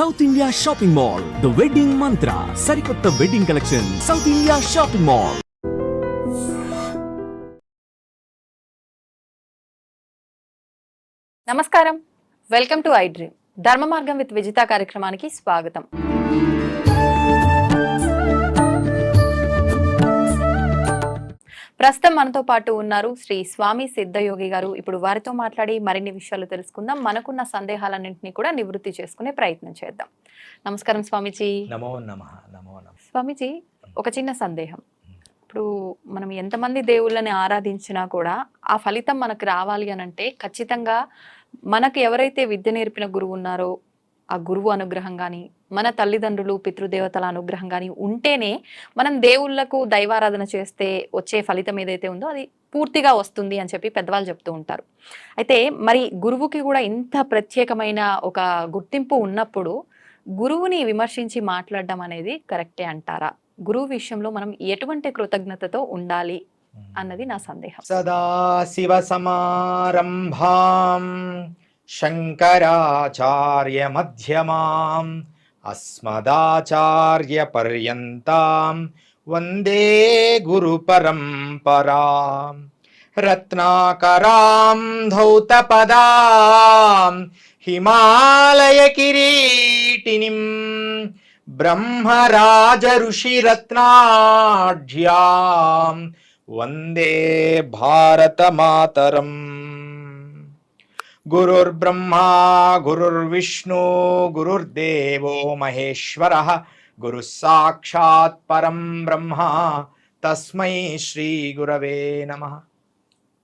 South India shopping mall the wedding Mantra సరికొత్త wedding collection South India shopping mall నమస్కారం. Welcome to iDream Dharma Margam with Vijitha కార్యక్రమానికి స్వాగతం. ప్రస్తుతం మనతో పాటు ఉన్నారు శ్రీ స్వామి సిద్ధయోగి గారు. ఇప్పుడు వారితో మాట్లాడి మరిన్ని విషయాలు తెలుసుకుందాం. మనకున్న సందేహాలన్నింటినీ కూడా నివృత్తి చేసుకునే ప్రయత్నం చేద్దాం. నమస్కారం స్వామీజీ. నమో నమ నమో నమ. స్వామీజీ ఒక చిన్న సందేహం. ఇప్పుడు మనం ఎంతమంది దేవుళ్ళని ఆరాధించినా కూడా ఆ ఫలితం మనకు రావాలి అని అంటే ఖచ్చితంగా మనకు ఎవరైతే విద్య నేర్పిన గురువు ఉన్నారో ఆ గురువు అనుగ్రహం కానీ మన తల్లిదండ్రులు పితృదేవతల అనుగ్రహం కానీ ఉంటేనే మనం దేవుళ్ళకు దైవారాధన చేస్తే వచ్చే ఫలితం ఏదైతే ఉందో అది పూర్తిగా వస్తుంది అని చెప్పి పెద్దవాళ్ళు చెప్తూ ఉంటారు. అయితే మరి గురువుకి కూడా ఇంత ప్రత్యేకమైన ఒక గుర్తింపు ఉన్నప్పుడు గురువుని విమర్శించి మాట్లాడడం అనేది కరెక్టే అంటారా? గురువు విషయంలో మనం ఎటువంటి కృతజ్ఞతతో ఉండాలి అన్నది నా సందేహం. సదా శివ సమారంభాం శంకరాచార్య మధ్యమాం అస్మదాచార్య పర్యంతాం వందే గురు పరంపరాం రత్నాకరాం ధౌతపదాం హిమాలయ కిరీటినిం గురుర్బ్రహ్మా గురుర్విష్ణు గురుర్దేవో మహేశ్వర గురు సాక్షాత్ పరం బ్రహ్మ తస్మై శ్రీ గురవే నమ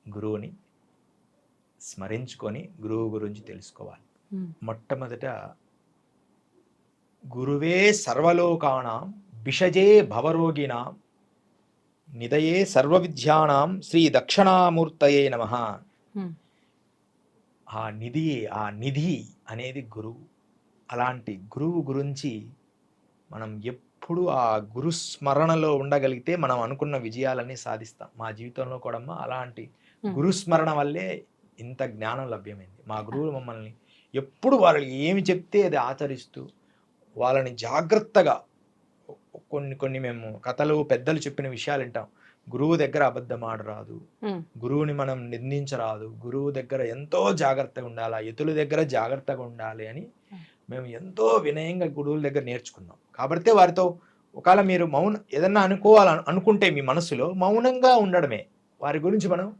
గురువుని స్మరించుకొని గురువు గురించి తెలుసుకోవాలి. మొట్టమొదట గురువే సర్వలోకానాం బిషజే భవరోగిణాం నిదయే సర్వవిద్యానాం శ్రీ దక్షిణామూర్తయే నమ. ఆ నిధి ఆ నిధి అనేది గురువు. అలాంటి గురువు గురించి మనం ఎప్పుడు ఆ గురు స్మరణలో ఉండగలిగితే మనం అనుకున్న విజయాలన్నీ సాధిస్తాం. మా జీవితంలో కూడా అలాంటి Hmm. గురు స్మరణ వల్లే ఇంత జ్ఞానం లభ్యమైంది. మా గురువులు మమ్మల్ని ఎప్పుడు వాళ్ళు ఏమి చెప్తే అది ఆచరిస్తూ వాళ్ళని జాగ్రత్తగా కొన్ని కొన్ని మేము కథలు పెద్దలు చెప్పిన విషయాలు వింటాం. గురువు దగ్గర అబద్ధం ఆడరాదు గురువుని మనం నిందించరాదు. గురువు దగ్గర ఎంతో జాగ్రత్తగా ఉండాలి? ఎతుల దగ్గర జాగ్రత్తగా ఉండాలి అని మేము ఎంతో వినయంగా గురువుల దగ్గర నేర్చుకున్నాం. కాబట్టి వారితో ఒకవేళ మీరు మౌన ఏదన్నా అనుకోవాలి అనుకుంటే మీ మనసులో మౌనంగా ఉండడమే. వారి గురించి మనం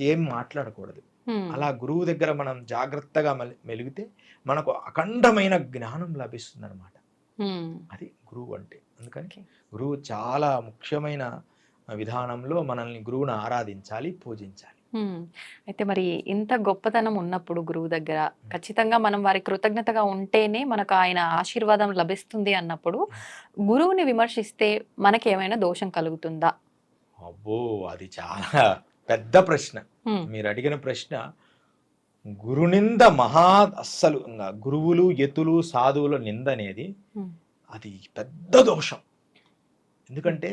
ఏం మాట్లాడకూడదు. అలా గురువు దగ్గర మనం జాగ్రత్తగా మెల- మెలిగితే మనకు అఖండమైన జ్ఞానం లభిస్తుంది అనమాట అది గురువు అంటే. అందుకని. గురువు చాలా ముఖ్యమైన విధానంలో మనల్ని గురువును ఆరాధించాలి పూజించాలి. అయితే మరి ఇంత గొప్పతనం ఉన్నప్పుడు గురువు దగ్గర ఖచ్చితంగా మనం వారి కృతజ్ఞతగా ఉంటేనే మనకు ఆయన ఆశీర్వాదం లభిస్తుంది అన్నప్పుడు గురువుని విమర్శిస్తే మనకి ఏమైనా దోషం కలుగుతుందా? అబ్బో! అది చాలా పెద్ద ప్రశ్న. మీరు అడిగిన ప్రశ్న గురునింద మహా అస్సలు గురువులు ఎతులు సాధువుల నింద అనేది అది పెద్ద దోషం. ఎందుకంటే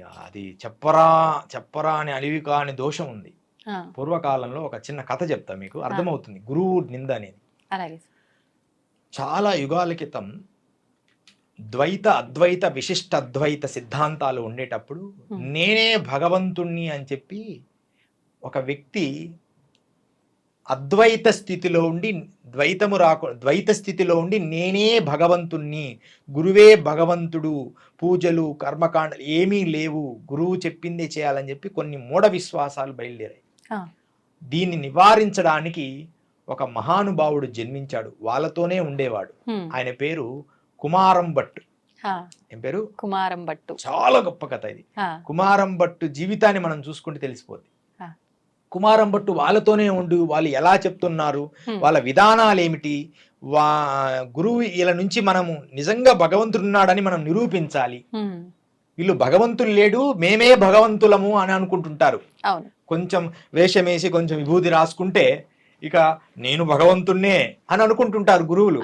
అది చెప్పరా చెప్పరా అని అలివి కాని దోషం ఉంది. పూర్వకాలంలో ఒక చిన్న కథ చెప్తా మీకు. అర్థమవుతుంది. గురువు నింద అనేది. చాలా యుగాల క్రితం ద్వైత అద్వైత విశిష్ట అద్వైత సిద్ధాంతాలు ఉండేటప్పుడు. నేనే భగవంతుణ్ణి అని చెప్పి ఒక వ్యక్తి అద్వైత స్థితిలో ఉండి ద్వైతము రాకు ద్వైత స్థితిలో ఉండి నేనే భగవంతుణ్ణి గురువే భగవంతుడు పూజలు కర్మకాండలు ఏమీ లేవు గురువు చెప్పిందే చేయాలని చెప్పి కొన్ని మూఢ విశ్వాసాలు బయలుదేరాయి. దీన్ని నివారించడానికి ఒక మహానుభావుడు జన్మించాడు. వాళ్ళతోనే ఉండేవాడు. ఆయన పేరు కుమారం భట్ ఏం పేరు? కుమారం భట్టు. చాలా గొప్ప కథ ఇది. కుమారం భట్టు జీవితాన్ని మనం చూసుకుంటే తెలిసిపోద్ది. కుమారం భట్టు వాళ్ళతోనే ఉండు వాళ్ళు ఎలా చెప్తున్నారు వాళ్ళ విధానాలు ఏమిటి వా గురువు వీళ్ళ నుంచి మనము నిజంగా భగవంతుడు ఉన్నాడని మనం నిరూపించాలి. వీళ్ళు భగవంతులు లేడు మేమే భగవంతులము అని అనుకుంటుంటారు. కొంచెం వేషమేసి కొంచెం విభూతి రాసుకుంటే ఇక నేను భగవంతుణ్ణే అని అనుకుంటుంటారు గురువులు.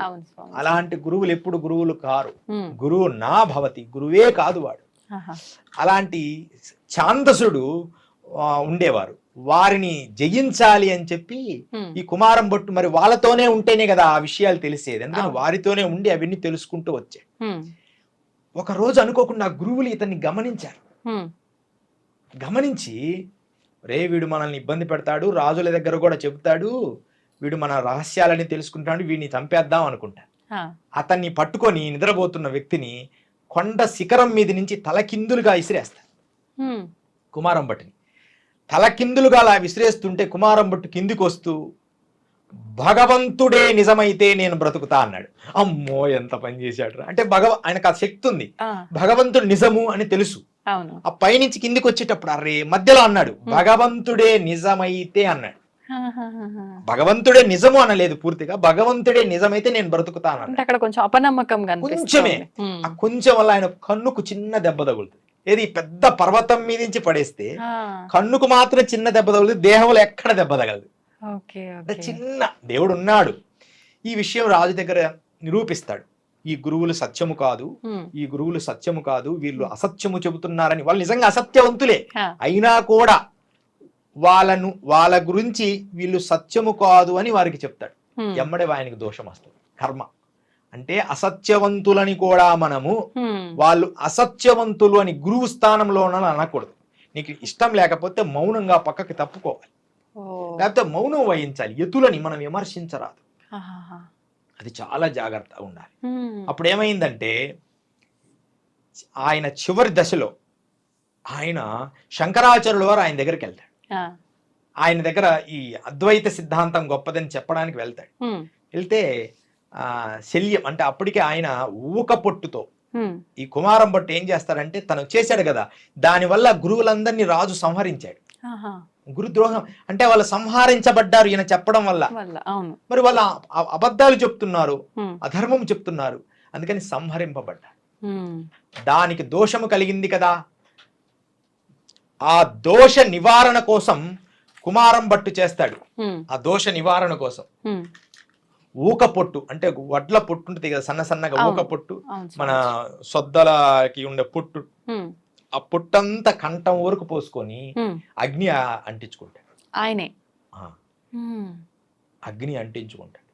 అలాంటి గురువులు ఎప్పుడు గురువులు కారు. గురువు నా భవతి గురువే కాదు వాడు. అలాంటి ఛాందసుడు ఉండేవారు. వారిని జయించాలి అని చెప్పి. ఈ కుమారం బొట్టు మరి వాళ్ళతోనే ఉంటేనే కదా ఆ విషయాలు తెలిసేది అవును. వారితోనే ఉండి అవన్నీ తెలుసుకుంటూ వచ్చాయి హ్మ్. ఒక రోజు అనుకోకుండా గురువులు ఇతన్ని గమనించారు. గమనించి రే వీడు మనల్ని ఇబ్బంది పెడతాడు రాజుల దగ్గర కూడా చెబుతాడు వీడు మన రహస్యాలని తెలుసుకుంటాడు వీడిని చంపేద్దాం అనుకుంటారు ఆ. అతన్ని పట్టుకొని నిద్రపోతున్న వ్యక్తిని కొండ శిఖరం మీద నుంచి తలకిందులుగా విసిరేస్తారు హ్మ్. కుమారం భట్టుని తలకిందులుగా అలా విసిరేస్తుంటే కుమారం భట్టు కిందికి వస్తూ భగవంతుడే నిజమైతే నేను బ్రతుకుతా అన్నాడు. అమ్మో ఎంత పని చేశాడు అంటే భగవ ఆయనకు ఆ శక్తి ఉంది. భగవంతుడు నిజము అని తెలుసు. ఆ పైనుంచి కిందికి వచ్చేటప్పుడు అరే మధ్యలో అన్నాడు. భగవంతుడే నిజమైతే అన్నాడు. భగవంతుడే నిజము అనలేదు పూర్తిగా. భగవంతుడే నిజమైతే నేను బ్రతుకుతా అన్నాడు. అంటే అక్కడ కొంచెం అపనమ్మకం కొంచెమే. ఆ కొంచెం వల్ల ఆయన కన్నుకు చిన్న దెబ్బ తగులుతుంది. ఏది పెద్ద పర్వతం మీద నుంచి పడేస్తే కన్నుకు మాత్రం చిన్న దెబ్బ తగులుతుంది దేహంలో ఎక్కడ దెబ్బ తగలదు. అంటే చిన్న దేవుడు ఉన్నాడు ఈ విషయం రాజు దగ్గర నిరూపిస్తాడు. ఈ గురువులు సత్యము కాదు. ఈ గురువులు సత్యము కాదు వీళ్ళు అసత్యము చెబుతున్నారని వాళ్ళు నిజంగా అసత్యవంతులే. అయినా కూడా వాళ్ళను వాళ్ళ గురించి వీళ్ళు సత్యము కాదు అని వారికి చెప్తాడు. ఎమ్మడే ఆయనకి దోషం వస్తుంది. కర్మ. అంటే అసత్యవంతులని కూడా మనము. వాళ్ళు అసత్యవంతులు అని గురువు స్థానంలో ఉన్నాను అనకూడదు నీకు ఇష్టం లేకపోతే మౌనంగా పక్కకి తప్పుకోవాలి. లేకపోతే మౌనం వహించాలి ఎతులని మనం విమర్శించరాదు. అది చాలా జాగ్రత్తగా ఉండాలి. అప్పుడు ఏమైందంటే ఆయన చివరి దశలో ఆయన శంకరాచార్యుల వారు ఆయన దగ్గరికి వెళ్తాడు. ఆయన దగ్గర ఈ అద్వైత సిద్ధాంతం గొప్పదని చెప్పడానికి వెళ్తాడు. వెళ్తే శల్యం అంటే అప్పటికే ఆయన ఊక పొట్టుతో. ఈ కుమారం భట్టు ఏం చేస్తాడంటే తను చేశాడు కదా దానివల్ల గురువులందరినీ రాజు సంహరించాడు. గురుద్రోహం అంటే వాళ్ళు సంహరించబడ్డారు ఈయన చెప్పడం వల్ల వల్ల మరి వాళ్ళ అబద్ధాలు చెప్తున్నారు. అధర్మం చెప్తున్నారు అందుకని సంహరింపబడ్డారు. దానికి దోషము కలిగింది కదా ఆ దోష నివారణ కోసం కుమారం భట్టు చేస్తాడు. ఆ దోష నివారణ కోసం. ఊక పొట్టు అంటే వడ్ల పొట్టు ఉంటుంది కదా సన్న సన్నగా ఊక. పొట్టు మన. సొద్దలకి ఉండే పొట్టు. ఆ పొట్టంతా కంఠం వరకు పోసుకొని. అగ్ని అంటించుకుంటాడు ఆయనే. అగ్ని అంటించుకుంటాడు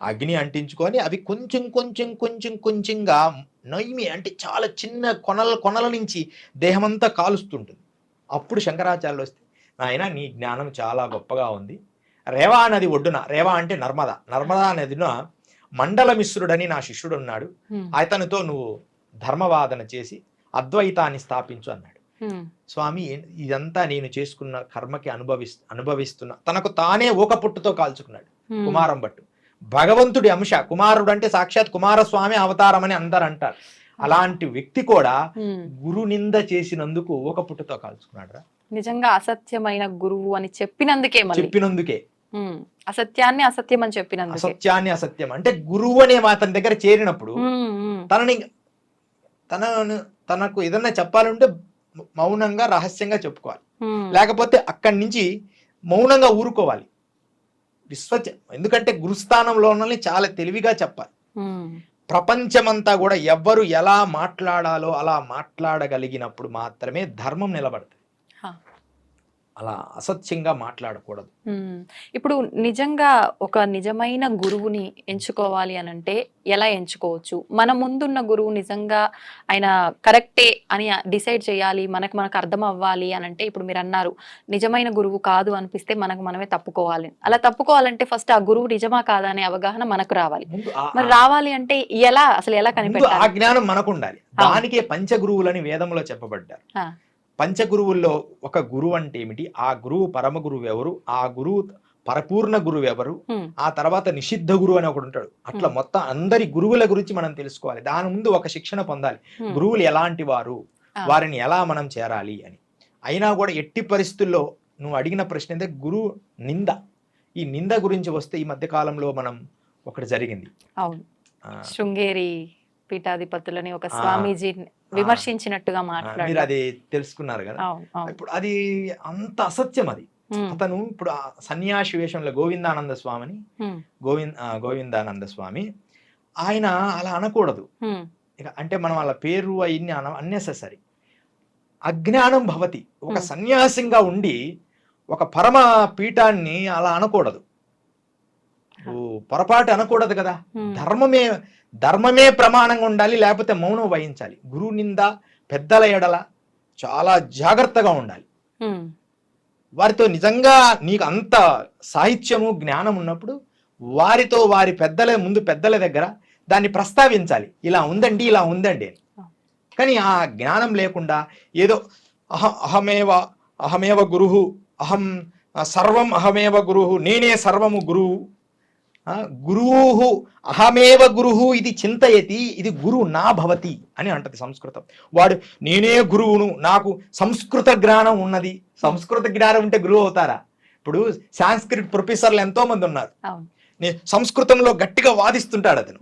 అగ్ని అంటించుకొని అవి కొంచెం కొంచెం కొంచెం కొంచెంగా నైమి అంటే చాలా చిన్న కొనల కొనల నుంచి దేహమంతా కాలుస్తుంటుంది అప్పుడు శంకరాచార్యులు వస్తే నాయన నీ జ్ఞానం చాలా గొప్పగా ఉంది రేవా నది ఒడ్డున రేవా అంటే నర్మదా నర్మదా నదిన మండల మిశ్రుడని నా శిష్యుడు ఉన్నాడు. అతనితో నువ్వు ధర్మవాదన చేసి అద్వైతాన్ని స్థాపించు అన్నాడు. స్వామి ఇదంతా నేను చేసుకున్న కర్మకి అనుభవిస్ అనుభవిస్తున్నా తనకు తానే ఊక పుట్టుతో కాల్చుకున్నాడు. కుమారం భట్టు భగవంతుడి అంశ కుమారుడు అంటే సాక్షాత్ కుమారస్వామి అవతారం అని అందరు అంటారు అలాంటి వ్యక్తి కూడా. గురు నింద చేసినందుకు ఊక పుట్టుతో కాల్చుకున్నాడు రా నిజంగా అసత్యమైన గురువు అని చెప్పినందుకే చెప్పినందుకే. అసత్యాన్ని అసత్యం అని చెప్పినందుకే అసత్యాన్ని అసత్యం అంటే గురువు అనే అతని దగ్గర చేరినప్పుడు. తనని తనను తనకు ఏదన్నా చెప్పాలంటే మౌనంగా రహస్యంగా చెప్పుకోవాలి. లేకపోతే అక్కడి నుంచి మౌనంగా ఊరుకోవాలి విశ్వచ ఎందుకంటే గురుస్థానంలో ఉన్నల్ని చాలా తెలివిగా చెప్పాలి. ప్రపంచమంతా కూడా ఎవ్వరు ఎలా మాట్లాడాలో అలా మాట్లాడగలిగినప్పుడు మాత్రమే ధర్మం నిలబడుతుంది. అలా అసత్యంగా మాట్లాడకూడదు. ఇప్పుడు నిజంగా ఒక నిజమైన గురువుని ఎంచుకోవాలి అని అంటే ఎలా ఎంచుకోవచ్చు? మన ముందున్న గురువు నిజంగా ఆయన కరెక్టే అని డిసైడ్ చేయాలి మనకు మనకు అర్థం అవ్వాలి అని అంటే ఇప్పుడు మీరు అన్నారు నిజమైన గురువు కాదు అనిపిస్తే మనకు మనమే తప్పుకోవాలి. అలా తప్పుకోవాలంటే ఫస్ట్ ఆ గురువు నిజమా కాదా అనే అవగాహన మనకు రావాలి. మరి రావాలి అంటే ఎలా అసలు ఎలా ముందు ఆ కనిపెట్టాలి? జ్ఞానం మనకు ఉండాలి. దానికే పంచగురువులని వేదంలో చెప్పబడ్డారు. పంచగురువుల్లో ఒక గురువు అంటే ఏమిటి? ఆ గురువు పరమ గురువు ఎవరు? ఆ గురువు పరిపూర్ణ గురువు ఎవరు. ఆ తర్వాత నిషిద్ధ గురువు అని ఒకడు ఉంటాడు. అట్లా. మొత్తం అందరి గురువుల గురించి మనం తెలుసుకోవాలి. దాని ముందు ఒక శిక్షణ పొందాలి. గురువులు ఎలాంటి వారు. వారిని ఎలా మనం చేరాలి అని. అయినా కూడా ఎట్టి పరిస్థితుల్లో నువ్వు అడిగిన ప్రశ్న అయితే గురువు నింద. ఈ నింద గురించి వస్తే ఈ మధ్య కాలంలో మనం ఒకటి జరిగింది. శృంగేరి పీఠాధిపతులని ఒక. స్వామీజీ విమర్శించినట్టుగా మీరు మాట్లాడారు అది తెలుసుకున్నారు కదా ఇప్పుడు అది అంత అసత్యం అది. అతను ఇప్పుడు సన్యాసి వేషంలో గోవిందానంద స్వామిని. గోవింద్ గోవిందానంద స్వామి ఆయన అలా అనకూడదు. ఇక అంటే మనం వాళ్ళ పేరు అవన్నీ అన అన్నెసెసరీ అజ్ఞానం భవతి ఒక. సన్యాసింగా ఉండి ఒక పరమ పీఠాన్ని అలా అనకూడదు ఓ, పొరపాటు అనకూడదు కదా. ధర్మమే ధర్మమే ప్రమాణంగా ఉండాలి లేకపోతే మౌనం వహించాలి గురువు నింద పెద్దల ఎడల చాలా జాగ్రత్తగా ఉండాలి. వారితో నిజంగా నీకు అంత సాహిత్యము జ్ఞానం ఉన్నప్పుడు వారితో వారి పెద్దల ముందు పెద్దల దగ్గర దాన్ని ప్రస్తావించాలి ఇలా ఉందండి ఇలా ఉందండి. కానీ ఆ జ్ఞానం లేకుండా ఏదో అహ అహమేవ అహమేవ గురువు అహం సర్వం అహమేవ గురువు నేనే సర్వము గురువు గురువు అహమేవ గురువు ఇది చింతయతి ఇది గురువు నా భవతి అని అంటది సంస్కృతం. వాడు నేనే గురువును నాకు సంస్కృత జ్ఞానం ఉన్నది. సంస్కృత జ్ఞానం ఉంటే గురువు అవుతారా? ఇప్పుడు సాంస్క్రిట్ ప్రొఫెసర్లు ఎంతో మంది ఉన్నారు సంస్కృతంలో గట్టిగా వాదిస్తుంటాడు అతను.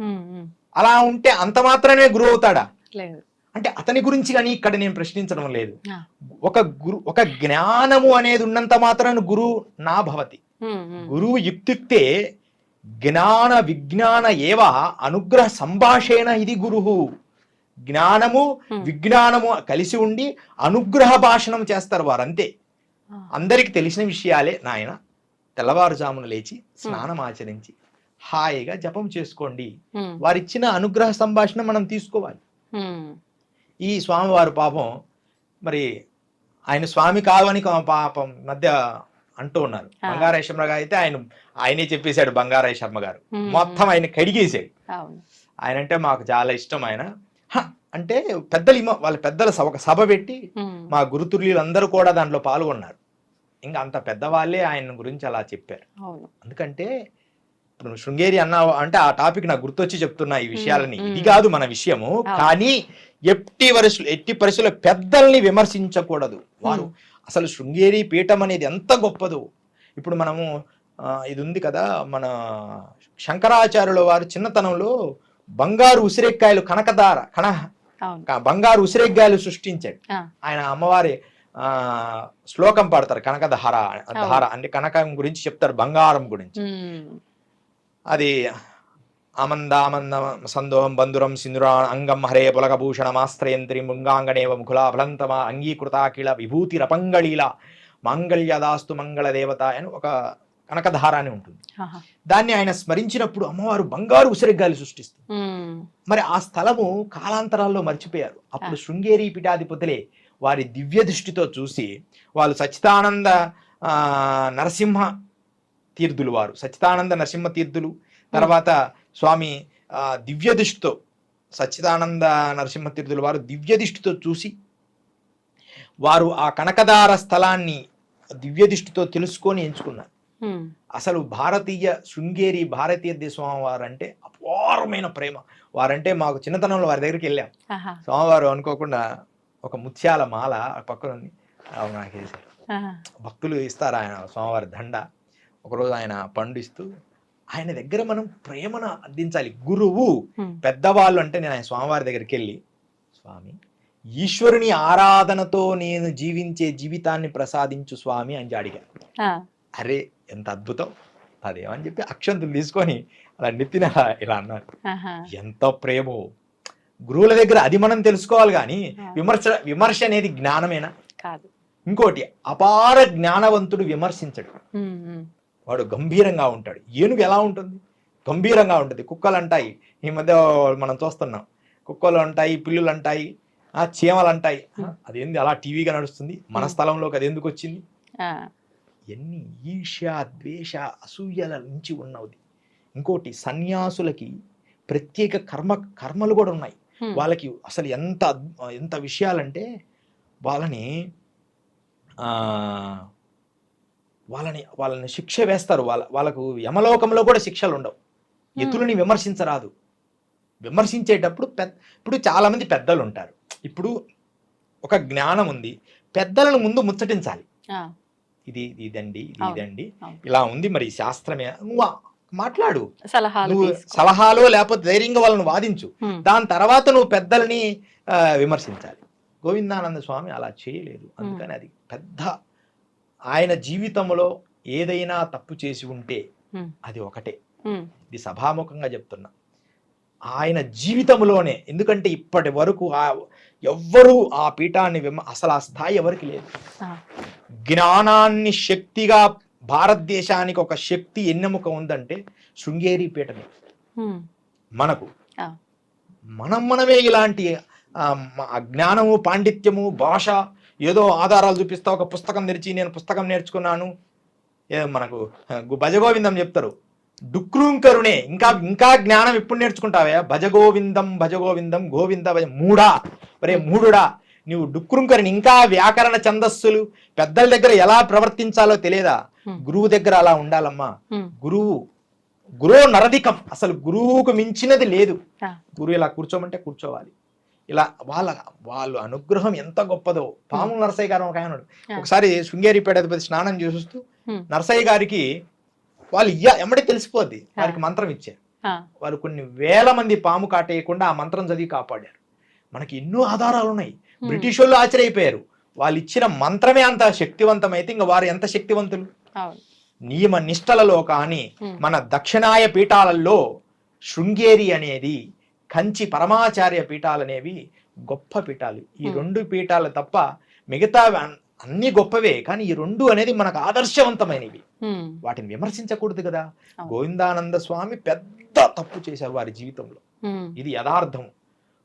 అలా ఉంటే అంత మాత్రమే గురువు అవుతాడా? అంటే అతని గురించి కానీ ఇక్కడ నేను ప్రశ్నించడం లేదు. ఒక గురు ఒక జ్ఞానము అనేది ఉన్నంత మాత్రాన గురువు నా భవతి. గురువు యుక్తిక్తే జ్ఞాన విజ్ఞాన ఏవ అనుగ్రహ సంభాషేణ ఇది గురువు జ్ఞానము. విజ్ఞానము కలిసి ఉండి అనుగ్రహ భాషణం చేస్తారు వారు అంతే. అందరికి తెలిసిన విషయాలే నాయన తెల్లవారుజామున లేచి స్నానం ఆచరించి హాయిగా జపం చేసుకోండి. వారిచ్చిన అనుగ్రహ సంభాషణ మనం తీసుకోవాలి. ఈ స్వామివారు పాపం మరి ఆయన స్వామి కావని పాపం మధ్య అంటూ ఉన్నారు. బంగారాయ శర్మ గారు అయితే ఆయన ఆయనే చెప్పేశాడు బంగారాయ శర్మ గారు. మొత్తం ఆయన కడిగేశాడు ఆయన అంటే మాకు చాలా ఇష్టం ఆయన అంటే పెద్దలు వాళ్ళ పెద్దల ఒక సభ పెట్టి. మా గురుతుల్యులు అందరూ కూడా దాంట్లో పాల్గొన్నారు ఇంకా అంత పెద్దవాళ్ళే ఆయన గురించి అలా చెప్పారు ఎందుకంటే ఇప్పుడు శృంగేరి అన్నావు అంటే ఆ టాపిక్ నాకు గుర్తొచ్చి చెప్తున్నా ఈ విషయాలని. ఇది కాదు మన విషయము. కానీ ఎట్టి వరుసలు ఎట్టి పరిస్థితుల్లో పెద్దల్ని విమర్శించకూడదు వారు. అసలు శృంగేరి పీఠం అనేది ఎంత గొప్పదో. ఇప్పుడు మనము ఇది ఉంది కదా మన శంకరాచార్యుల వారు చిన్నతనంలో బంగారు ఉసిరెక్కాయలు కనకదార కన అవును. క- బంగారు ఉసిరెక్కాయలు సృష్టించాడు. ఆయన అమ్మవారి ఆ శ్లోకం పాడతారు కనకధార ధార అంటే కనకం గురించి చెప్తారు బంగారం గురించి. అది ఆమందామంద సందోహం బంధురం సింధురా అంగం హరే పులకభూషణమాస్త్రయంత్రి మృంగాంగనేవ ముఖులా ఫలంతమా అంగీకృతాకిల విభూతిరపంగళీల మాంగళ్యదాస్తు మంగళ దేవత అని ఒక కనకధార అని ఉంటుంది. దాన్ని ఆయన స్మరించినప్పుడు అమ్మవారు బంగారు ఉసిరిగాలి సృష్టిస్తుంది. మరి ఆ స్థలము కాలాంతరాల్లో మర్చిపోయారు. అప్పుడు శృంగేరి పీఠాధిపతులే వారి దివ్య దృష్టితో చూసి వాళ్ళు సచ్చిదానంద ఆ, నరసింహ తీర్థులు వారు. సచ్చిదానంద నరసింహ తీర్థులు. తర్వాత స్వామి దివ్య దృష్టితో సచ్చిదానంద నరసింహ తీర్థులు వారు దివ్య దృష్టితో చూసి వారు ఆ కనకదార స్థలాన్ని దివ్య దృష్టితో తెలుసుకొని ఎంచుకున్నారు. అసలు భారతీయ శృంగేరి భారతీయ స్వామి వారు అంటే అపారమైన ప్రేమ వారంటే మాకు చిన్నతనంలో వారి దగ్గరికి వెళ్ళాం. స్వామివారు అనుకోకుండా ఒక ముత్యాల మాల పక్కన ఉంది అవి నాకు వేశారు. భక్తులు ఇస్తారు ఆయన స్వామివారి దండ ఒకరోజు ఆయన పండిస్తూ ఆయన దగ్గర మనం ప్రేమను అందించాలి గురువు. పెద్దవాళ్ళు అంటే నేను ఆయన స్వామివారి దగ్గరికి వెళ్ళి స్వామి ఈశ్వరుని ఆరాధనతో నేను జీవించే జీవితాన్ని ప్రసాదించు స్వామి అని అడిగాను ఆ. అరే ఎంత అద్భుతం అదేమని చెప్పి అక్షంతులు తీసుకొని అలా నెత్తిన ఇలా అన్నారు. ఎంత ప్రేమో గురువుల దగ్గర అది మనం తెలుసుకోవాలి కానీ. విమర్శ విమర్శ అనేది జ్ఞానమేనా కాదు ఇంకోటి అపార జ్ఞానవంతుడు విమర్శించడు. వాడు గంభీరంగా ఉంటాడు. ఏనుగు ఎలా ఉంటుంది? గంభీరంగా ఉంటుంది. కుక్కలు అంటాయి ఈ మధ్య మనం చూస్తున్నాం. కుక్కలు అంటాయి పిల్లులు అంటాయి ఆ చీమలు అంటాయి అదేంది? అలా టీవీగా నడుస్తుంది. మన. స్థలంలోకి అది ఎందుకు వచ్చింది. ఎన్ని ఈర్ష్య ద్వేష అసూయల నుంచి ఉన్నది. ఇంకోటి సన్యాసులకి ప్రత్యేక కర్మ కర్మలు కూడా ఉన్నాయి. వాళ్ళకి అసలు ఎంత ఎంత విషయాలంటే వాళ్ళని ఆ, వాళ్ళని వాళ్ళని శిక్ష వేస్తారు. వాళ్ళ వాళ్ళకు యమలోకంలో కూడా శిక్షలు ఉండవు. ఎతులని విమర్శించరాదు. విమర్శించేటప్పుడు పెద్ద ఇప్పుడు చాలా మంది పెద్దలు ఉంటారు. ఇప్పుడు ఒక జ్ఞానం ఉంది. పెద్దలను ముందు ముచ్చటించాలి. ఇది ఇదండి ఇది ఇదండి. ఇలా ఉంది మరి శాస్త్రమే. నువ్వు మాట్లాడు. నువ్వు. సలహాలు లేకపోతే ధైర్యంగా వాళ్ళని వాదించు. దాని తర్వాత నువ్వు పెద్దల్ని విమర్శించాలి. గోవిందానంద స్వామి అలా చేయలేదు. అందుకని అది పెద్ద ఆయన జీవితంలో ఏదైనా తప్పు చేసి ఉంటే. అది ఒకటే. ఇది సభాముఖంగా చెప్తున్నా. ఆయన జీవితంలోనే ఎందుకంటే ఇప్పటి వరకు ఆ ఎవ్వరూ ఆ పీఠాన్ని విమ అసలు ఆ స్థాయి ఎవరికి లేదు. జ్ఞానాన్ని శక్తిగా భారతదేశానికి ఒక శక్తి ఎన్నెముక ఉందంటే శృంగేరి పీఠమే. మనకు. మనం మనమే ఇలాంటి జ్ఞానము పాండిత్యము భాష ఏదో ఆధారాలు చూపిస్తా ఒక పుస్తకం తెరిచి నేను పుస్తకం నేర్చుకున్నాను. మనకు భజగోవిందం చెప్తారు. డుక్రూంకరునే ఇంకా ఇంకా జ్ఞానం ఎప్పుడు నేర్చుకుంటావే? భజగోవిందం భజగోవిందం గోవింద భజ మూడా. ఒరే మూడుడా. నువ్వు డుక్రుంకరిని ఇంకా వ్యాకరణ ఛందస్సులు పెద్దల దగ్గర ఎలా ప్రవర్తించాలో తెలియదా. గురువు దగ్గర అలా ఉండాలమ్మా. గురువు గురువు నరధికం. అసలు గురువుకు మించినది లేదు. గురువు ఇలా కూర్చోమంటే కూర్చోవాలి. ఇలా వాళ్ళ వాళ్ళ అనుగ్రహం ఎంత గొప్పదో. పాము నరసయ్య గారు ఒక ఆయన. ఒకసారి శృంగేరిపేట అధిపతి స్నానం చేస్తూ ఉమ్, నరసయ్య గారికి వాళ్ళు ఇయ్య ఎమ్మడే తెలిసిపోద్ది. వారికి మంత్రం ఇచ్చారు వారు కొన్ని వేల మంది పాము కాటేయకుండా ఆ మంత్రం చదివి కాపాడారు. మనకి ఎన్నో ఆధారాలు ఉన్నాయి ఉమ్, బ్రిటిష్ వాళ్ళు ఆశ్చర్యపోయారు వాళ్ళు ఇచ్చిన మంత్రమే అంత శక్తివంతమైతే ఇంకా వారు ఎంత శక్తివంతులు? నియమ నిష్టలలో కానీ మన దక్షిణాయ పీఠాలలో శృంగేరి అనేది కంచి పరమాచార్య పీఠాలు అనేవి గొప్ప పీఠాలు. ఈ. రెండు పీఠాలు తప్ప మిగతా అన్ని గొప్పవే కానీ ఈ రెండు అనేది మనకు ఆదర్శవంతమైనవి. వాటిని విమర్శించకూడదు కదా. గోవిందానంద స్వామి పెద్ద తప్పు చేశారు వారి జీవితంలో. ఇది యథార్థం.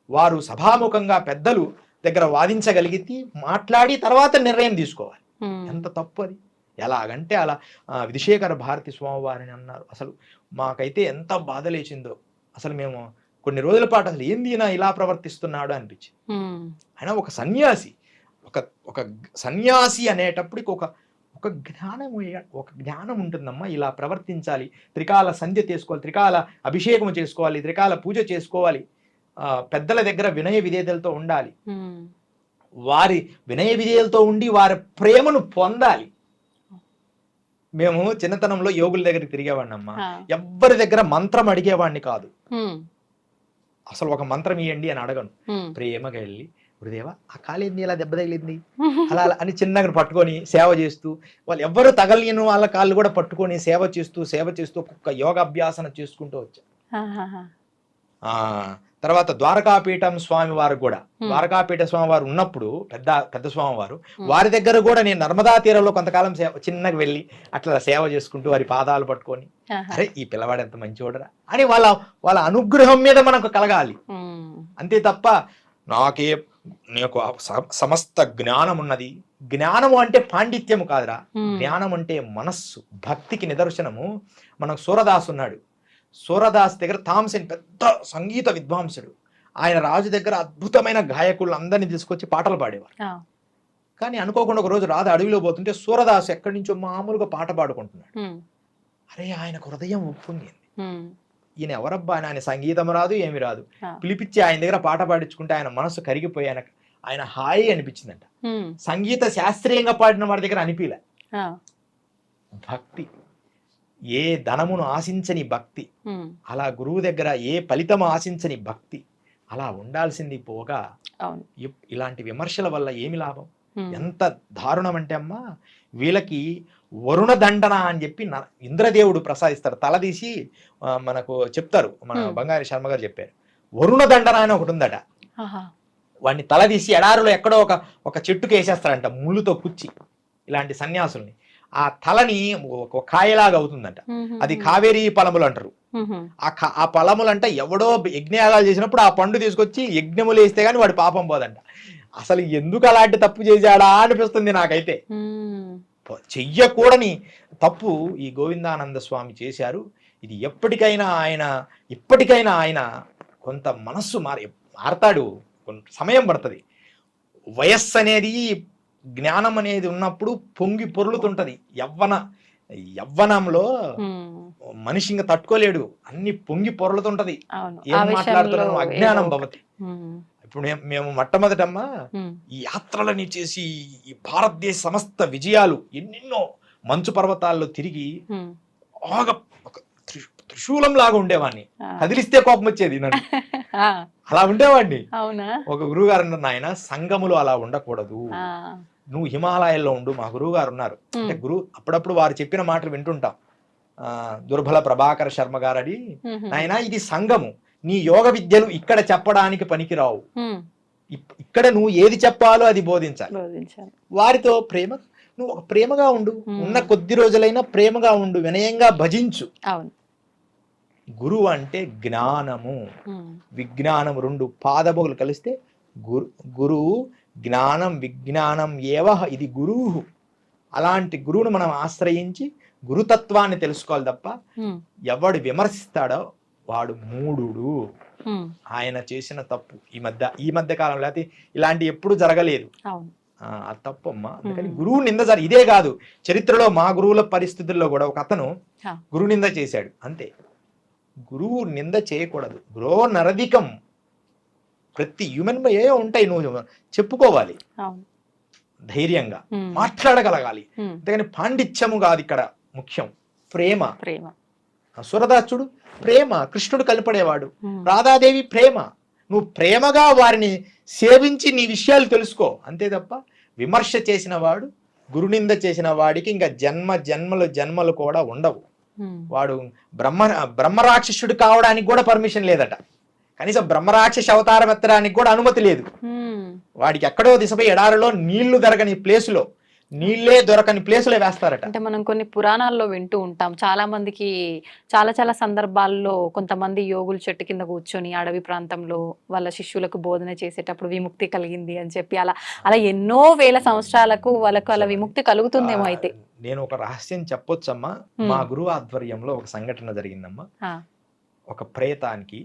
వారు సభాముఖంగా పెద్దలు దగ్గర వాదించగలిగితే మాట్లాడి తర్వాత నిర్ణయం తీసుకోవాలి. ఎంత తప్పు అది. ఎలాగంటే అలా విధిశేఖర భారతి స్వామివారిని అన్నారు. అసలు మాకైతే ఎంత బాధ లేచిందో. అసలు మేము కొన్ని రోజుల పాటు అసలు ఏంది ఈయన ఇలా ప్రవర్తిస్తున్నాడు అనిపించింది. ఆయన ఒక సన్యాసి ఒక ఒక సన్యాసి అనేటప్పటికి ఒక ఒక జ్ఞానం ఒక జ్ఞానం ఉంటుందమ్మా. ఇలా ప్రవర్తించాలి త్రికాల సంధ్య చేసుకోవాలి త్రికాల అభిషేకం చేసుకోవాలి త్రికాల పూజ చేసుకోవాలి. పెద్దల దగ్గర వినయ విధేయతలతో ఉండాలి. వారి వినయ విధేయులతో ఉండి వారి ప్రేమను పొందాలి. మేము చిన్నతనంలో యోగుల దగ్గరికి తిరిగేవాడిని అమ్మా ఆ, ఎవ్వరి దగ్గర మంత్రం అడిగేవాడిని కాదు. అసలు ఒక మంత్రం ఇవ్వండి అని అడగను. ప్రేమగా వెళ్ళి గురుదేవా ఆ కాలేంది ఇలా దెబ్బ తగిలింది? అలా అని చిన్నగా పట్టుకొని సేవ చేస్తూ వాళ్ళు ఎవ్వరు తగలిన వాళ్ళ కాళ్ళు కూడా పట్టుకొని సేవ చేస్తూ సేవ చేస్తూ ఒక్కొక్క యోగాభ్యాసన చేసుకుంటూ ఆ తర్వాత ద్వారకాపీఠం స్వామి వారు కూడా. ద్వారకాపీఠ స్వామి వారు ఉన్నప్పుడు పెద్ద పెద్ద స్వామి వారు. వారి దగ్గర కూడా నేను నర్మదా తీరంలో కొంతకాలం సేవ చిన్నగా వెళ్ళి అట్లా సేవ చేసుకుంటూ వారి పాదాలు పట్టుకొని అరే ఈ పిల్లవాడు ఎంత మంచివాడరా అని వాళ్ళ వాళ్ళ అనుగ్రహం మీద మనకు కలగాలి. అంతే తప్ప నాకే నీకు సమస్త జ్ఞానం ఉన్నది. జ్ఞానము అంటే పాండిత్యము కాదురా. జ్ఞానం అంటే మనస్సు భక్తికి నిదర్శనము. మనకు సూరదాస్ ఉన్నాడు. సూరదాస్ దగ్గర థామ్సన్ పెద్ద సంగీత విద్వాంసుడు. ఆయన రాజు దగ్గర అద్భుతమైన గాయకులు అందరినీ తీసుకొచ్చి పాటలు పాడేవారు. కానీ అనుకోకుండా ఒక రోజు రాధ అడవిలో పోతుంటే సూరదాస్ ఎక్కడి నుంచో మామూలుగా పాట పాడుకుంటున్నాడు. అరే ఆయనకు హృదయం ఉప్పొంగింది ఈయన ఎవరబ్బా? ఆయన ఆయన సంగీతం రాదు ఏమి రాదు. పిలిపించి ఆయన దగ్గర పాట పాడించుకుంటే ఆయన మనసు కరిగిపోయి ఆయన ఆయన హాయి అనిపించిందంట. సంగీత శాస్త్రీయంగా పాడిన వాడి దగ్గర అనిపించలే భక్తి. ఏ ధనమును ఆశించని భక్తి అలా గురువు దగ్గర ఏ ఫలితం ఆశించని భక్తి అలా ఉండాల్సింది పోగా ఇలాంటి విమర్శల వల్ల ఏమి లాభం? ఎంత దారుణం అంటే అమ్మా వీళ్ళకి వరుణ దండన అని చెప్పి ఇంద్రదేవుడు ప్రసాదిస్తాడు. తలదీసి మనకు చెప్తారు. మన. బంగారి శర్మ గారు చెప్పారు. వరుణ దండన అని ఒకటి ఉందట. వాడిని తలదీసి ఎడారిలో ఎక్కడో ఒక ఒక చెట్టుకు వేసేస్తారంట ముళ్ళుతో కుచ్చి ఇలాంటి సన్యాసుల్ని. ఆ తలని ఒక కాయలాగా అవుతుందంట. అది కావేరీ పలములు అంటారు. ఆ ఆ పలములు అంటే ఎవడో యజ్ఞయాగాలు చేసినప్పుడు ఆ పండు తీసుకొచ్చి యజ్ఞములు వేస్తే గానీ వాడి పాపం పోదంట. అసలు ఎందుకు అలాంటి తప్పు చేశాడా అనిపిస్తుంది నాకైతే. చెయ్యకూడని తప్పు ఈ గోవిందానంద స్వామి చేశారు. ఇది ఎప్పటికైనా ఆయన ఇప్పటికైనా ఆయన కొంత మనస్సు మారి మారతాడు. కొంత సమయం పడుతుంది. వయస్సు అనేది జ్ఞానం అనేది ఉన్నప్పుడు పొంగి పొర్లుతుంటది. యవ్వన యవ్వనంలో మనిషి ఇంకా తట్టుకోలేడు. అన్ని పొంగి పొరలుతుంటది. ఏం మాట్లాడుతున్నాను అజ్ఞానం భవతి. ఇప్పుడు మేము మేము మొట్టమొదటమ్మా ఈ యాత్రలని చేసి ఈ భారతదేశ సమస్త విజయాలు ఎన్నెన్నో మంచు పర్వతాల్లో తిరిగి బాగా ఒక త్రి- త్రిశూలం లాగా ఉండేవాడిని కదిలిస్తే కోపం వచ్చేది నన్ను అలా ఉండేవాడిని ఒక గురువు గారు అన్నారు నాయన సంఘములు అలా ఉండకూడదు. నువ్వు హిమాలయాల్లో ఉండు మా గురువు గారు ఉన్నారు అంటే గురువు అప్పుడప్పుడు వారు చెప్పిన మాటలు వింటుంటాం. ఆ దుర్బల ప్రభాకర శర్మ ఉమ్, నాయన ఇది సంఘము. నీ యోగ విద్యలు ఇక్కడ చెప్పడానికి పనికిరావు. ఇక్కడ నువ్వు ఏది చెప్పాలో అది బోధించాలి. వారితో ప్రేమ నువ్వు ఒక ప్రేమగా ఉండు. ఉన్న కొద్ది రోజులైనా ప్రేమగా ఉండు వినయంగా భజించు. గురువు అంటే జ్ఞానము. విజ్ఞానం రెండు పాదములు కలిస్తే గురు గురువు జ్ఞానం విజ్ఞానం ఏవ ఇది గురువు. అలాంటి గురువును మనం ఆశ్రయించి గురుతత్వాన్ని తెలుసుకోవాలి తప్ప ఎవడు విమర్శిస్తాడో వాడు ఉమ్, ఆయన చేసిన తప్పు ఈ మధ్య ఈ మధ్య కాలంలో అయితే ఇలాంటి ఎప్పుడు జరగలేదు. ఆ, తప్పు అమ్మా అందుకని. గురువు నింద జరి ఇదే కాదు. చరిత్రలో మా గురువుల పరిస్థితుల్లో కూడా ఒక అతను. గురు నింద చేశాడు. అంతే. గురువు నింద చేయకూడదు. గురో నరధికం. ప్రతి హ్యూమన్ ఏ ఉంటాయి నువ్వు చెప్పుకోవాలి. ధైర్యంగా మాట్లాడగలగాలి. అంతేగాని పాండిత్యము కాదు ఇక్కడ ముఖ్యం. ప్రేమ. ప్రేమ. సురదాసుడు ప్రేమ కృష్ణుడు కలిపడేవాడు రాధాదేవి ప్రేమ. నువ్వు ప్రేమగా వారిని సేవించి నీ విషయాలు తెలుసుకో. అంతే తప్ప విమర్శ చేసిన వాడు గురునింద చేసిన వాడికి ఇంకా జన్మ జన్మలు జన్మలు కూడా ఉండవు. వాడు బ్రహ్మ బ్రహ్మరాక్షసుడు కావడానికి కూడా పర్మిషన్ లేదట. కనీసం బ్రహ్మరాక్షస అవతారం ఎత్తడానికి కూడా అనుమతి లేదు. వాడికి ఎక్కడో దిశపై ఎడారిలో నీళ్ళు దొరకని ప్లేసులో నీళ్ళే దొరకని ప్లేసులో వేస్తారట. అంటే మనం కొన్ని పురాణాల్లో వింటూ ఉంటాం. చాలా మందికి చాలా చాలా సందర్భాల్లో కొంతమంది యోగులు చెట్టు కింద కూర్చొని అడవి ప్రాంతంలో వాళ్ళ శిష్యులకు బోధన చేసేటప్పుడు విముక్తి కలిగింది అని చెప్పి అలా అలా ఎన్నో వేల సంవత్సరాలకు వాళ్ళకు అలా విముక్తి కలుగుతుందేమో అయితే. నేను ఒక రహస్యం చెప్పొచ్చమ్మా. మా గురువు ఆధ్వర్యంలో ఒక సంఘటన జరిగిందమ్మా. ఒక ప్రేతానికి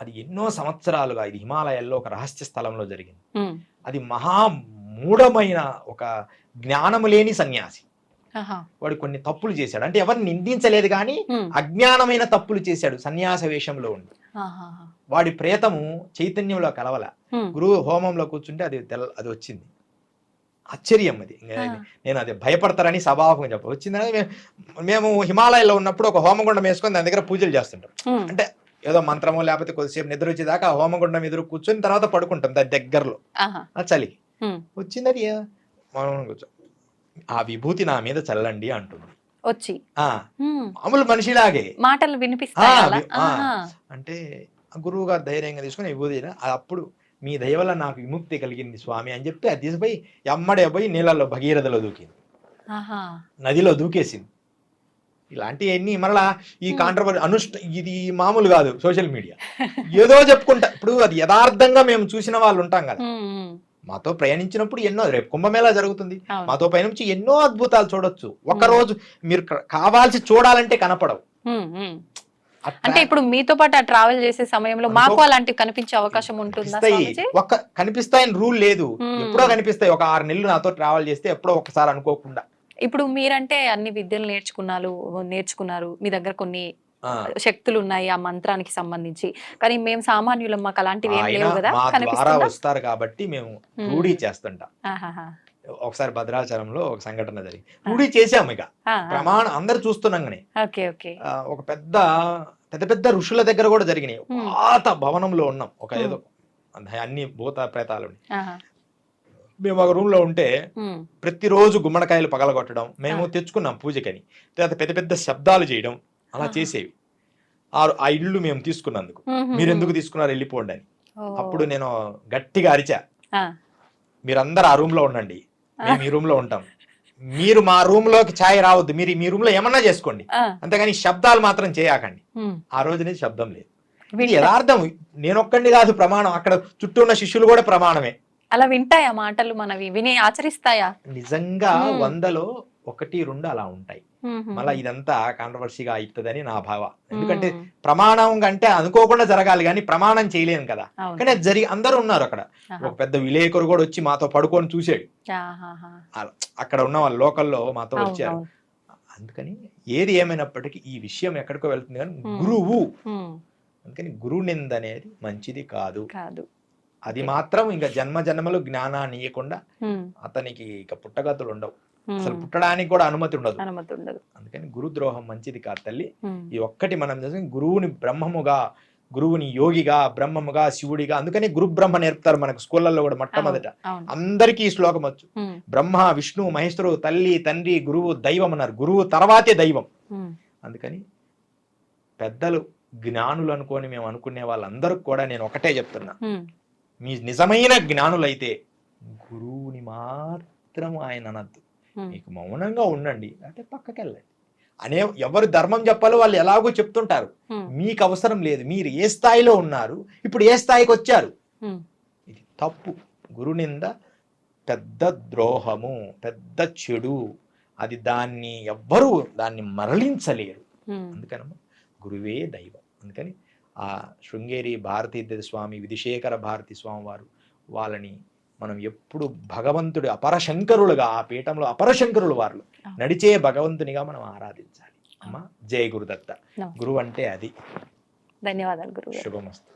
అది ఎన్నో సంవత్సరాలుగా ఇది హిమాలయాల్లో ఒక రహస్య స్థలంలో జరిగింది. అది మహా మూఢమైన ఒక జ్ఞానము లేని సన్యాసి. వాడు కొన్ని తప్పులు చేశాడు. అంటే ఎవరిని నిందించలేదు కానీ అజ్ఞానమైన తప్పులు చేశాడు సన్యాస వేషంలో ఉండి. వాడి ప్రేతము చైతన్యంలో కలవల. గురువు హోమంలో కూర్చుంటే అది తెల్ల అది వచ్చింది. ఆశ్చర్యం అది. నేను అది భయపడతారని సభాముఖంగా చెప్ప వచ్చిందని మేము హిమాలయాల్లో ఉన్నప్పుడు ఒక హోమగుండం వేసుకొని దాని దగ్గర పూజలు చేస్తుంటాం. అంటే ఏదో మంత్రమో లేకపోతే కొద్దిసేపు నిద్ర వచ్చేదాకా ఆ హోమగుండం ఎదురు కూర్చొని తర్వాత పడుకుంటాం దాని దగ్గరలో. ఉమ్, వచ్చిందని ఏ- మనం కూర్చో. ఆ విభూతి నా మీద చల్లండి అంటుంది వచ్చి. మామూలు మనిషిలాగే. మాటలు వినిపిస్తాయి అంటే గురువు గారు ధైర్యంగా తీసుకుని విభూతి అప్పుడు మీ దయ వల్ల నాకు విముక్తి కలిగింది స్వామి అని చెప్పి అది తీసిపోయి ఎమ్మడే పోయి నీళ్ళల్లో భగీరథలో దూకింది. నదిలో దూకేసింది. ఇలాంటివన్నీ మరలా ఈ. కాంట్రవర్ అనుష్ట ఇది మామూలు కాదు సోషల్ మీడియా. ఏదో చెప్పుకుంటా. ఇప్పుడు అది యథార్థంగా మేము చూసిన వాళ్ళు ఉంటాం కదా. మాతో ప్రయాణించినప్పుడు ఎన్నో రేపు కుంభమేళా జరుగుతుంది. మాతో పయనించి ఎన్నో అద్భుతాలు చూడొచ్చు. ఒక. రోజు మీరు కావాల్సి చూడాలంటే కనపడవు. అంటే ఇప్పుడు మీతో పాటు ఆ ట్రావెల్ చేసే సమయంలో మాకు అలాంటివి కనిపించే అవకాశం ఉంటుందా ఒక్క కనిపిస్తాయని రూల్ లేదు. ఎప్పుడో కనిపిస్తాయి. ఒక ఆరు నెలలు నాతో ట్రావెల్ చేస్తే ఎప్పుడో ఒకసారి అనుకోకుండా. ఇప్పుడు మీరంటే అన్ని విద్యలు నేర్చుకున్నారు నేర్చుకున్నారు. మీ దగ్గర కొన్ని శక్తులు ఉన్నాయి ఆ మంత్రానికి సంబంధించి. కానీ మేము సామాన్యులం మాకు అలాంటివి ఏం లేవు కదా వస్తారు కాబట్టి మేము. రూఢీ చేస్తుంటాం. ఒకసారి భద్రాచలంలో ఒక సంఘటన జరిగింది. రూఢీ చేసాము ఇక. ప్రమాణం అందరు చూస్తున్నాగానే. ఆ, ఒక పెద్ద పెద్ద పెద్ద ఋషుల దగ్గర కూడా జరిగినాయి. పాత భవనంలో ఉన్నాం. ఒక. ఏదో అన్ని భూత ప్రేతాలు. మేము ఒక రూమ్లో ఉంటే ప్రతిరోజు గుమ్మడికాయలు పగలగొట్టడం మేము. తెచ్చుకున్నాం పూజకని. తర్వాత పెద్ద పెద్ద శబ్దాలు చేయడం అలా. చేసేవి. ఆ ఆ ఇల్లు మేము తీసుకున్నందుకు. మీరు ఎందుకు తీసుకున్నారు? వెళ్ళిపోండి అని. అప్పుడు నేను గట్టిగా అరిచా. మీరందరు ఆ రూమ్లో ఉండండి మేము ఈ రూమ్లో ఉంటాం. మీరు మా రూమ్లోకి ఛాయ్ రావద్దు. మీరు మీ రూమ్లో ఏమన్నా చేసుకోండి. అంతేగాని శబ్దాలు మాత్రం చేయకండి. ఆ రోజు నుంచి శబ్దం లేదు. యథార్థం. నేనొక్కడిని కాదు ప్రమాణం. అక్కడ చుట్టూ ఉన్న శిష్యులు కూడా ప్రమాణమే. అలా వింటాయా మాటలు మనవి? విని ఆచరిస్తాయా? నిజంగా. వందలో ఒకటి రెండు అలా ఉంటాయి. మళ్ళీ ఇదంతా కాంట్రవర్సీగా అవుతుందని నా భావ. ఎందుకంటే ప్రమాణం కంటే అనుకోకుండా జరగాలి కానీ ప్రమాణం చేయలేను కదా. కానీ జరిగి అందరూ ఉన్నారు అక్కడ. ఒక పెద్ద విలేకరు కూడా వచ్చి మాతో పడుకొని చూసాడు. అక్కడ ఉన్న వాళ్ళ లోకల్లో మాతో వచ్చారు. అందుకని ఏది ఏమైనప్పటికీ ఈ విషయం ఎక్కడికో వెళ్తుంది కానీ. గురువు. అందుకని గురు నింద అనేది మంచిది కాదు. కాదు. అది మాత్రం ఇంకా జన్మ జన్మలు జ్ఞానాన్ని ఇవ్వకుండా అతనికి ఇక పుట్టగతులు ఉండవు. అసలు పుట్టడానికి కూడా అనుమతి ఉండదు. అనుమతి ఉండదు అందుకని గురుద్రోహం మంచిది కాదు తల్లి. ఈ ఒక్కటి మనం చేసి గురువుని బ్రహ్మముగా గురువుని యోగిగా బ్రహ్మముగా శివుడిగా అందుకని గురు బ్రహ్మ నేర్పుతారు మనకు స్కూళ్ళల్లో కూడా మొట్టమొదట. అందరికీ ఈ శ్లోకం వచ్చు. బ్రహ్మ విష్ణు మహేశ్వరు తల్లి తండ్రి గురువు దైవం అన్నారు. గురువు తర్వాతే దైవం. అందుకని పెద్దలు జ్ఞానులు అనుకొని మేము అనుకునే వాళ్ళందరికి కూడా నేను ఒకటే చెప్తున్నా. మీ నిజమైన జ్ఞానులైతే గురువుని మాత్రం ఆయన అనద్దు. మీకు మౌనంగా ఉండండి అంటే పక్కకి వెళ్ళండి అనే ఎవరు ధర్మం చెప్పాలో వాళ్ళు ఎలాగో చెప్తుంటారు. మీకు అవసరం లేదు మీరు ఏ స్థాయిలో ఉన్నారు ఇప్పుడు ఏ స్థాయికి వచ్చారు? ఇది తప్పు. గురునింద పెద్ద ద్రోహము పెద్ద చెడు. అది దాన్ని ఎవ్వరూ దాన్ని మరలించలేరు. అందుకనమ్మా గురువే దైవం. అందుకని ఆ శృంగేరి భారతీయ స్వామి విధిశేఖర భారతి స్వామి వారు వాళ్ళని మనం ఎప్పుడు భగవంతుడి అపరశంకరులుగా ఆ పీఠంలో అపరశంకరులు వారు నడిచే భగవంతునిగా మనం ఆరాధించాలి. అమ్మా జయ గురుదత్త. గురువు అంటే అది. ధన్యవాదాలు గురువు శుభమస్తు.